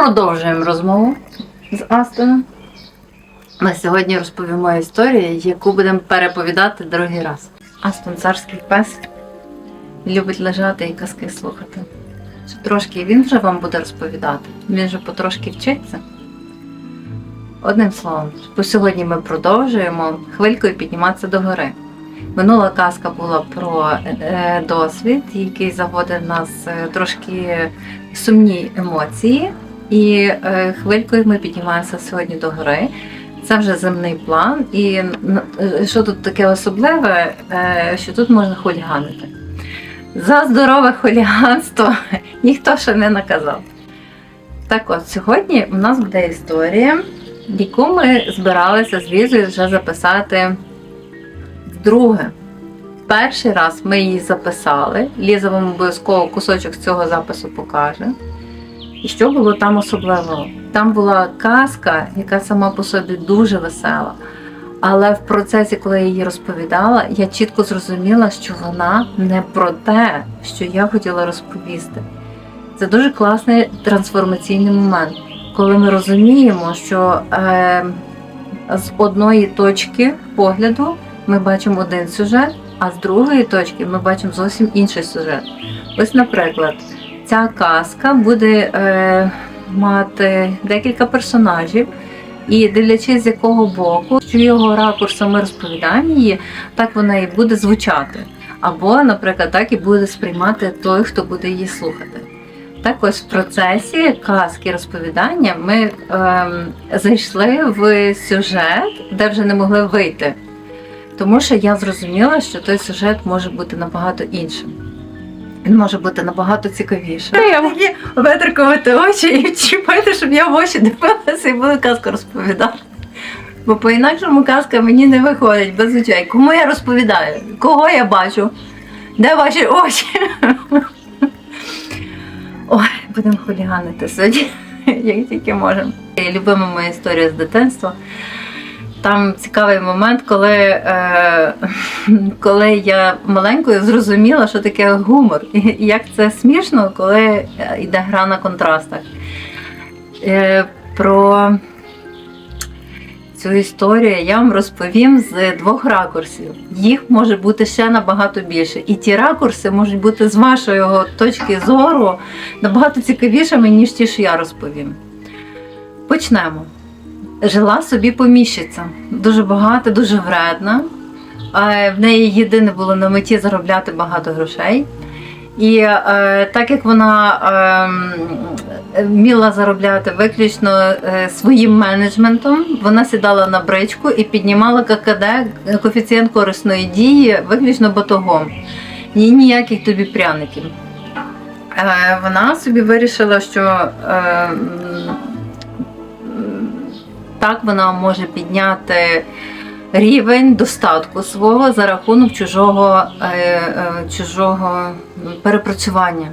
Продовжуємо розмову з Астоном. Ми сьогодні розповімо історію, яку будемо переповідати другий раз. Астон царський пес любить лежати і казки слухати. Трошки він вже вам буде розповідати. Він вже потрошки вчиться. Одним словом, бо сьогодні ми продовжуємо хвилькою підніматися до гори. Минула казка була про е, досвід, який заводить нас е, трошки сумні емоції. І е, хвилькою ми піднімаємося сьогодні до гори. Це вже земний план. І е, що тут таке особливе, е, що тут можна хуліганити. За здорове хуліганство ніхто ще не наказав. Так от, сьогодні у нас буде історія, яку ми збиралися з Лізою вже записати вдруге. Перший раз ми її записали. Ліза вам обов'язково кусочок з цього запису покаже. І що було там особливого? Там була казка, яка сама по собі дуже весела. Але в процесі, коли я її розповідала, я чітко зрозуміла, що вона не про те, що я хотіла розповісти. Це дуже класний трансформаційний момент, коли ми розуміємо, що е, з одної точки погляду ми бачимо один сюжет, а з другої точки ми бачимо зовсім інший сюжет. Ось, наприклад, ця казка буде е, мати декілька персонажів, і дивлячись з якого боку, що його ракурсом ми розповідаємо її, так вона і буде звучати. Або, наприклад, так і буде сприймати той, хто буде її слухати. Так ось в процесі казки розповідання ми ем, зайшли в сюжет, де вже не могли вийти. Тому що я зрозуміла, що той сюжет може бути набагато іншим. Він може бути набагато цікавішим. Я можу витрикувати очі і чіпати, щоб я в очі дивилася і буду казку розповідати. Бо по-інакшому казка мені не виходить без очей. Кому я розповідаю? Кого я бачу? Де ваші очі? Ой, будемо хуліганити сьогодні, як тільки можемо. Любима моя історія з дитинства. Там цікавий момент, коли, е, коли я маленькою зрозуміла, що таке гумор, і як це смішно, коли е, йде гра на контрастах. Е, про цю історію я вам розповім з двох ракурсів. Їх може бути ще набагато більше. І ті ракурси можуть бути з вашої точки зору набагато цікавішими, ніж ті, що я розповім. Почнемо. Жила собі поміщиця. Дуже багата, дуже вредна. Е, В неї єдине було на меті заробляти багато грошей. І е, так як вона е, вміла заробляти виключно е, своїм менеджментом, вона сідала на бричку і піднімала ККД, коефіцієнт корисної дії, виключно батогом. Ні, ніяких тобі пряників. Е, вона собі вирішила, що е, так вона може підняти рівень достатку свого за рахунок чужого, е, е, чужого перепрацювання.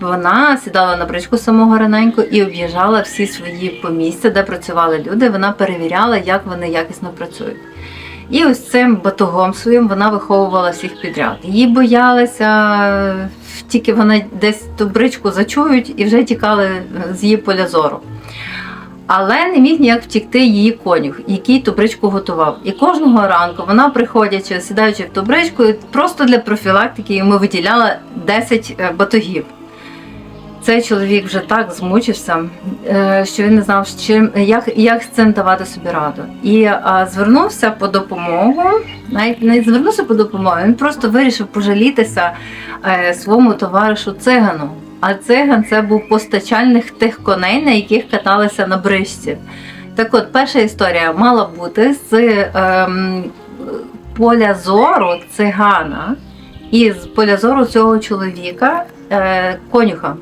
Вона сідала на бричку самого раненько і об'їжджала всі свої помістя, де працювали люди. Вона перевіряла, як вони якісно працюють. І ось цим батогом своїм вона виховувала всіх підряд. Її боялися, тільки вони десь ту бричку зачують і вже тікали з її поля зору. Але не міг ніяк втікти її конюх, який ту бричку готував. І кожного ранку вона, приходячи, сідаючи в ту бричку, просто для профілактики йому виділяла 10 е, батогів. Цей чоловік вже так змучився, е, що він не знав, чим, як, як з цим давати собі раду. І а, звернувся по допомогу, навіть не звернувся по допомогу, він просто вирішив пожалітися е, своєму товаришу цигану. А циган це був постачальник тих коней, на яких каталися на бричці. Так от, перша історія мала бути з ем, поля зору цигана і з поля зору цього чоловіка, е, конюха,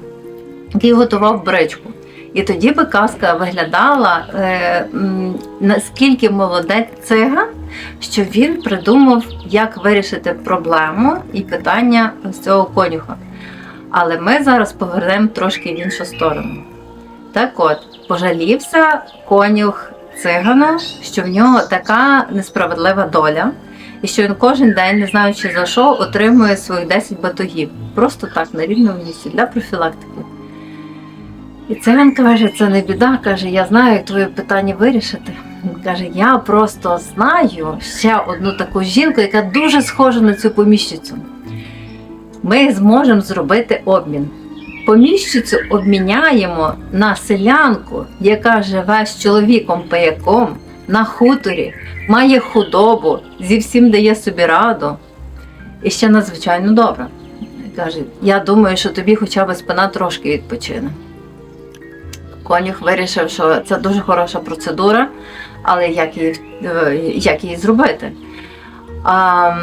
який готував бричку. І тоді би казка виглядала, е, наскільки молодець циган, що він придумав, як вирішити проблему і питання з цього конюха. Але ми зараз повернемо трошки в іншу сторону. Так от, пожалівся конюх цигана, що в нього така несправедлива доля, і що він кожен день, не знаючи за що, отримує своїх 10 батогів. Просто так, на рівному місці для профілактики. І циган каже, це не біда, каже, я знаю, як твоє питання вирішити. Він каже, я просто знаю ще одну таку жінку, яка дуже схожа на цю поміщицю. Ми зможемо зробити обмін. Поміщицю обміняємо на селянку, яка живе з чоловіком паяком на хуторі, має худобу, зі всім дає собі раду. І ще надзвичайно добре. Каже, я думаю, що тобі хоча б спина трошки відпочине. Конюх вирішив, що це дуже хороша процедура, але як її, е, як її зробити? А,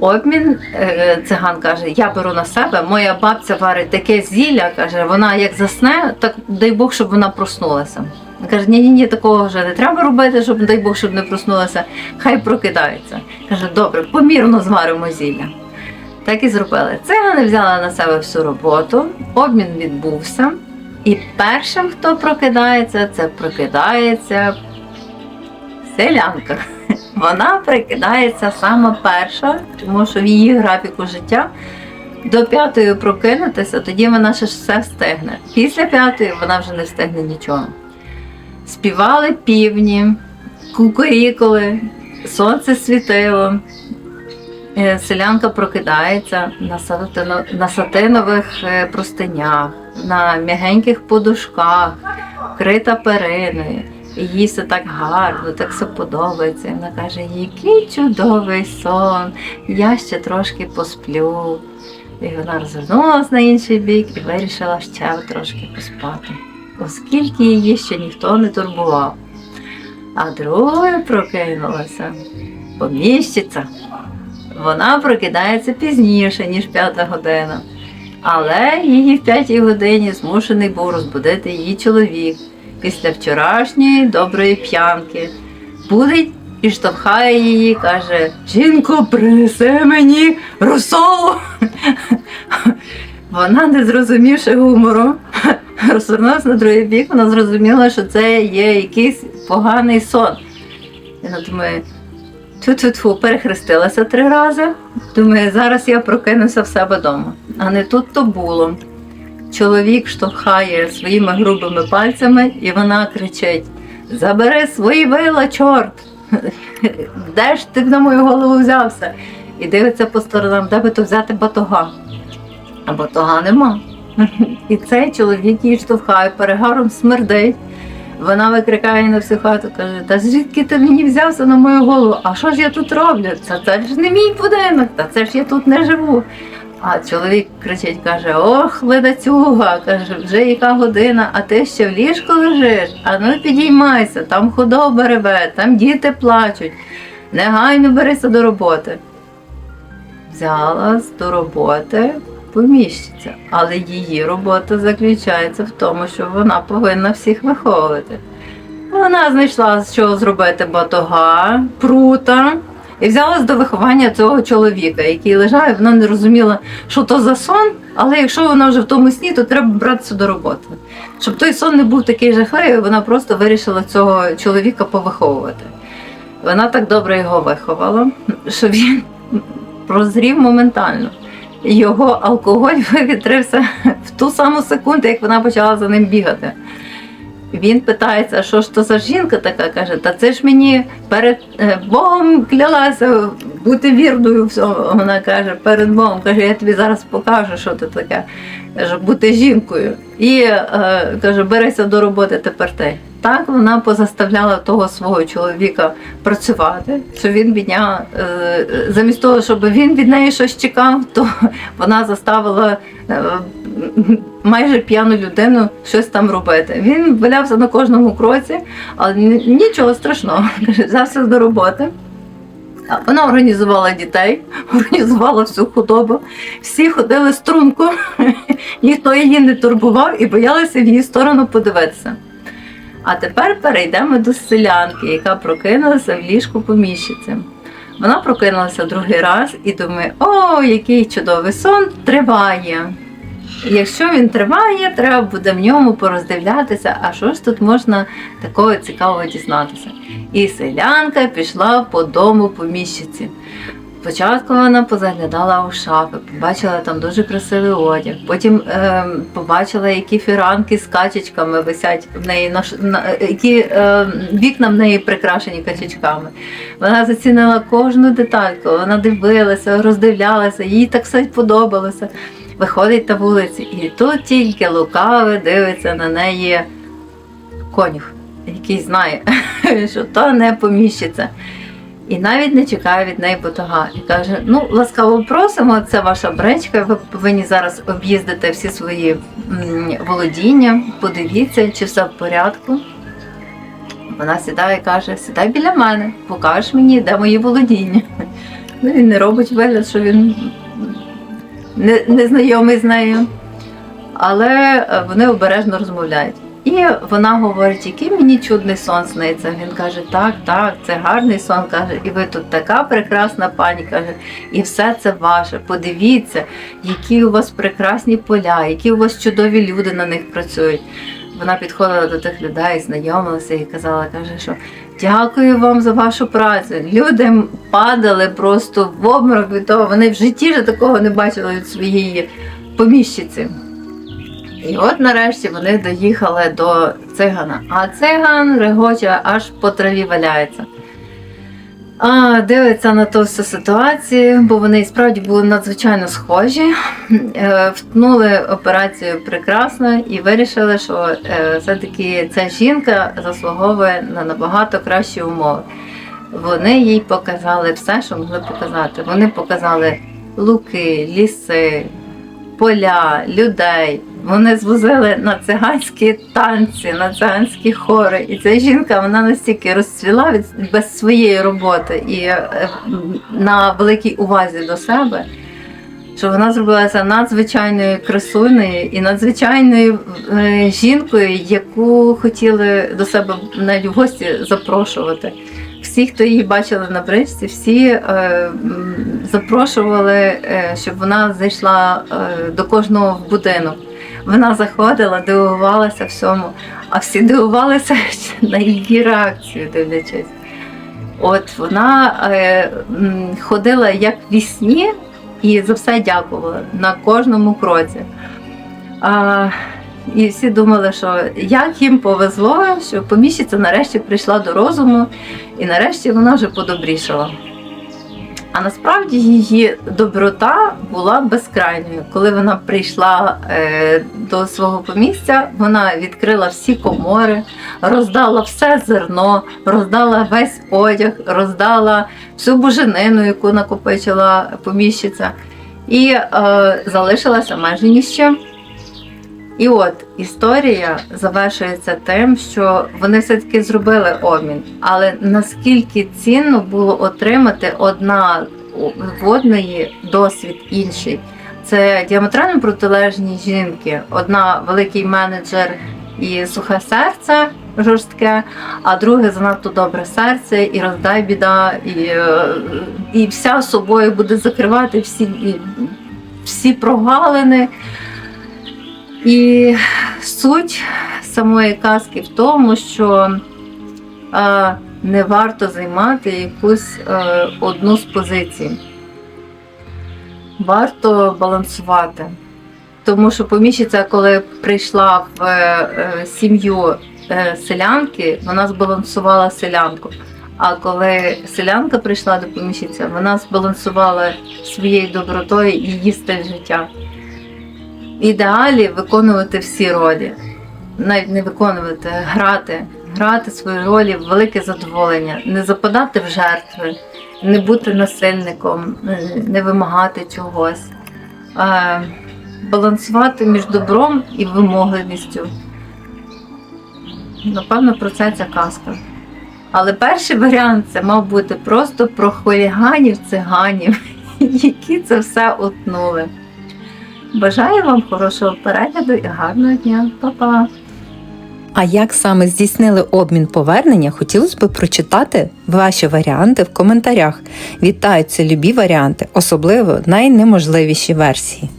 обмін е, циган каже: я беру на себе, моя бабця варить таке зілля, каже, вона як засне, так дай Бог, щоб вона проснулася. Каже, ні, ні, ні, такого вже не треба робити, щоб дай Бог, щоб не проснулася. Хай прокидається. Каже, добре, помірно зваримо зілля. Так і зробили. Цигани взяли на себе всю роботу, обмін відбувся. І першим, хто прокидається, це прокидається селянка. Вона прикидається саме перша, тому що в її графіку життя до п'ятої прокинутися, тоді вона ще все встигне. Після п'ятої вона вже не встигне нічого. Співали півні, кукуріколи, сонце світило. Е, Селянка прокидається на, сатино, на сатинових е, простинях, на м'ягеньких подушках, вкрита периною. Їй все так гарно, так все подобається. І вона каже, який чудовий сон, я ще трошки посплю. І вона розвернулася на інший бік і вирішила ще трошки поспати, оскільки її ще ніхто не турбував. А другою прокинулася поміщиця. Вона прокидається пізніше, ніж п'ята година. Але її в п'ятій годині змушений був розбудити її чоловік після вчорашньої доброї п'янки. Будить і штовхає її, каже: Жінко, принеси мені розсолу. Вона, не зрозумівши гумору, розвернулася на другий бік, вона зрозуміла, що це є якийсь поганий сон. Вона думає, Тьфу-тьфу-тьфу, перехрестилася три рази. Думаю, зараз я прокинуся в себе вдома. А не тут то було. Чоловік штовхає своїми грубими пальцями, і вона кричить: Забери свої вила, чорт! Де ж ти на мою голову взявся? І дивиться по сторонам, де би то взяти батога. А батога нема. І цей чоловік її штовхає, перегаром смердить. Вона викрикає на всю хату, каже, та звідки ти мені взявся на мою голову? А що ж я тут роблю? Це, це ж не мій будинок, та це ж я тут не живу. А чоловік кричить, каже: Ох, ледацюга, каже, вже яка година, а ти ще в ліжку лежиш. А ну підіймайся, там худоба реве, там діти плачуть. Негайно берися до роботи. Взялась до роботи поміщиця, але її робота заключається в тому, що вона повинна всіх виховувати. Вона знайшла, чого зробити батога, прута, і взялась до виховання цього чоловіка, який лежав, і вона не розуміла, що то за сон, але якщо вона вже в тому сні, то треба братися до роботи. Щоб той сон не був такий жахливий, вона просто вирішила цього чоловіка повиховувати. Вона так добре його виховала, що він прозрів моментально. Його алкоголь вивітрився в ту саму секунду, як вона почала за ним бігати. Він питається, що ж то за жінка така? Каже, та це ж мені перед е, Богом клялася бути вірною всьому. Вона каже, перед Богом каже, я тобі зараз покажу, що ти таке. Каже, бути жінкою. І е, каже, берися до роботи тепер ти. Так вона позаставляла того свого чоловіка працювати, що він бідня, е, замість того, щоб він від неї щось чекав, то вона заставила е, майже п'яну людину щось там робити. Він валявся на кожному кроці, але нічого страшного. Взявся до роботи. Вона організувала дітей, організувала всю худобу. Всі ходили струнку, ніхто її не турбував і боялися в її сторону подивитися. А тепер перейдемо до селянки, яка прокинулася в ліжку поміщиці. Вона прокинулася другий раз і думає: о, який чудовий сон триває. Якщо він триває, треба буде в ньому пороздивлятися, а що ж тут можна такого цікавого дізнатися. І селянка пішла по дому поміщиці. Спочатку вона позаглядала у шафи, побачила там дуже красивий одяг. Потім е, побачила, які фіранки з качечками висять в неї на, на які е, вікна в неї прикрашені качечками. Вона зацінила кожну детальку, вона дивилася, роздивлялася, їй так все подобалося. Виходить на вулицю, і тут тільки лукаве дивиться на неї конюх, який знає, що то не поміщиться. І навіть не чекає від неї батога. І каже: ну, ласкаво просимо, це ваша бречка. Ви повинні зараз об'їздити всі свої володіння, подивіться, чи все в порядку. Вона сідає і каже: сідай біля мене, покажеш мені, де мої володіння. Ну, він не робить вигляд, що він не, не з нею. Але е, вони обережно розмовляють. І вона говорить, який мені чудний сон сниться. Він каже, так, так, це гарний сон. каже, і ви тут така прекрасна пані. каже, і все це ваше. Подивіться, які у вас прекрасні поля, які у вас чудові люди на них працюють. Вона підходила до тих людей, знайомилася і казала, каже, що дякую вам за вашу працю. Люди падали просто в обморок від того. Вони в житті вже такого не бачили від своєї поміщиці. І от нарешті вони доїхали до цигана. А циган регоче аж по траві валяється. А, дивиться на ту всю ситуацію, бо вони справді були надзвичайно схожі. Е, Втнули операцію прекрасно і вирішили, що е, все-таки ця жінка заслуговує на набагато кращі умови. Вони їй показали все, що могли показати. Вони показали луки, ліси, поля, людей. Вони звозили на циганські танці, на циганські хори. І ця жінка вона настільки розцвіла від без своєї роботи і е, на великій увазі до себе, що вона зробилася надзвичайною красунею і надзвичайною е, жінкою, яку хотіли до себе навіть в гості запрошувати. Всі, хто її бачили на бричці, всі е, запрошували, е, щоб вона зайшла е, до кожного в будинок. Вона заходила, дивувалася всьому, а всі дивувалися на її реакцію, дивлячись. От вона е, ходила як в вісні і за все дякувала на кожному кроці. А, і всі думали, що як їм повезло, що поміщиця нарешті прийшла до розуму, і нарешті вона вже подобрішала. А насправді її доброта була безкрайньою. Коли вона прийшла е, до свого помістя, вона відкрила всі комори, роздала все зерно, роздала весь одяг, роздала всю буженину, яку накопичила поміщиця, і е, залишилася майже ні з чим. І от історія завершується тим, що вони все-таки зробили обмін. Але наскільки цінно було отримати одна в одної досвід інший. Це діаметрально протилежні жінки. Одна великий менеджер і сухе серце жорстке, а друге занадто добре серце, і роздай біда, і, е, і вся собою буде закривати всі, і- всі прогалини. І суть самої казки в тому, що е, не варто займати якусь е, одну з позицій. Варто балансувати. Тому що поміщиця, коли прийшла в е, сім'ю селянки, вона збалансувала селянку. А коли селянка прийшла до поміщиці, вона збалансувала своєю добротою і її стиль життя. Ідеалі виконувати всі ролі, навіть не виконувати, грати, грати свої ролі в велике задоволення, не западати в жертви, не бути насильником, не- вимагати чогось, балансувати між добром і вимогливістю. Напевно, про це ця казка. Але перший варіант це мав бути просто про хуліганів циганів, які це все утнули. Бажаю вам хорошого перегляду і гарного дня. Па-па! А як саме здійснили обмін повернення, хотілося б прочитати ваші варіанти в коментарях. Вітаються любі варіанти, особливо найнеможливіші версії.